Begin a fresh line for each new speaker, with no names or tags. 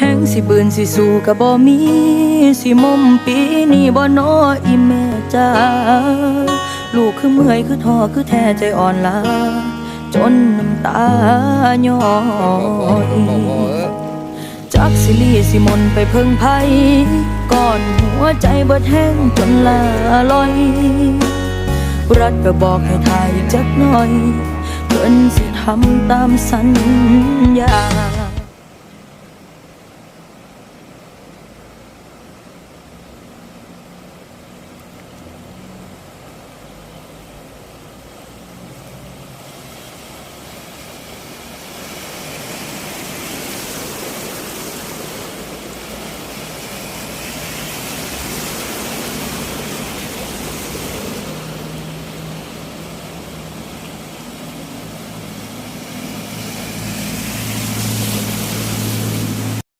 แห้งสิบืนสิสู่ก็บ่มี สิมมปีนี้บ่นออีแม่จ้าลูกคือเมื่อยคือท้อคือแท้ใจอ่อนล้าจนน้ำตาย้อยจักสิลีสิมนไปเพิ่งไผก่อนหัวใจเบิดแห้งจนลาลอย รัฐก็บอกให้ทายจักหน่อยเพิ่นสิทำตามสัญญา